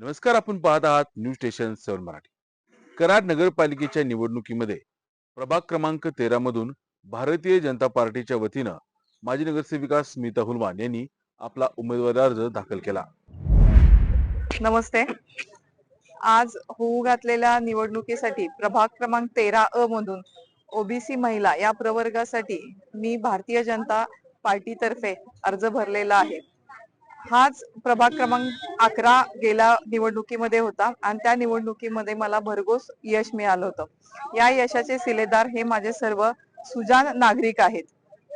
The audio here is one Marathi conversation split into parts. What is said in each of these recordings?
नमस्कार आपण पाहत आहात news station seven Marathi. Karad नगरपालिकेच्या निवडणुकीमध्ये प्रभाग क्रमांक तेरा मधून भारतीय जनता पार्टीच्या वतीनं माजी नगरसेविका स्मिता हुलमान यांनी आपला उमेदवारी अर्ज दाखल केला. नमस्ते. आज होऊ घातलेल्या निवडणुकीसाठी प्रभाग क्रमांक तेरा अ मधून ओबीसी महिला या प्रवर्गासाठी मी भारतीय जनता पार्टीतर्फे अर्ज भरलेला आहे. हाच प्रभाग क्रमांक अकरा गेल्या निवडणुकीमध्ये होता. आणि त्या निवडणुकीमध्ये मला भरघोस यश मिळालं होतं. या यशाचे सिलेदार हे माझे सर्व सुजान नागरिक आहेत.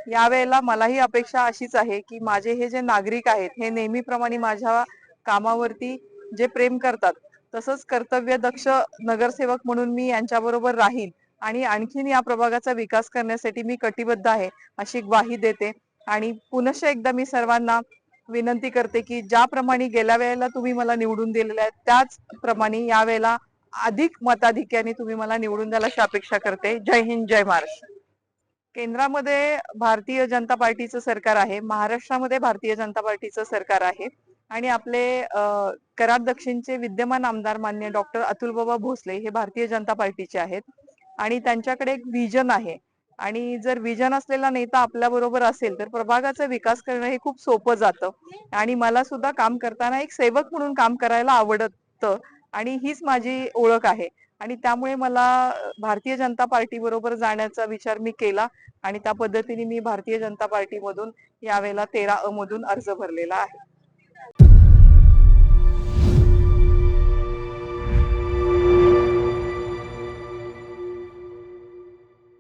यावेळेला मलाही अपेक्षा अशीच आहे की माझे हे जे नागरिक आहेत हे नेहमीप्रमाणे माझ्या कामावरती जे प्रेम करतात तसंच कर्तव्य दक्ष नगरसेवक म्हणून मी यांच्याबरोबर राहीन आणि आणखीन या प्रभागाचा विकास करण्यासाठी मी कटिबद्ध आहे अशी ग्वाही देते. आणि पुनश्च एकदा मी सर्वांना विनंती करते की ज्याप्रमाणे गेल्या वेळेला तुम्ही मला निवडून दिलेल्या आहेत त्याच प्रमाणे यावेळेला अधिक मताधिक्याने तुम्ही मला निवडून द्यायला अशी अपेक्षा करते. जय हिंद जय महाराष्ट्र. केंद्रामध्ये भारतीय जनता पार्टीचं सरकार आहे महाराष्ट्रामध्ये भारतीय जनता पार्टीचं सरकार आहे आणि आपले अ, कराड दक्षिणचे विद्यमान आमदार मान्य डॉक्टर अतुलबाबा भोसले हे भारतीय जनता पार्टीचे आहेत आणि त्यांच्याकडे एक विजन आहे. आणि जर विजन असलेला नेता आपल्या बरोबर असेल तर प्रभागाचा विकास करणं हे खूप सोपं जातं. आणि मला सुद्धा काम करताना एक सेवक म्हणून काम करायला आवडतं आणि हीच माझी ओळख आहे. आणि त्यामुळे मला भारतीय जनता पार्टी बरोबर जाण्याचा विचार मी केला आणि त्या पद्धतीने मी भारतीय जनता पार्टीमधून यावेळेला तेरा अ मधून अर्ज भरलेला आहे.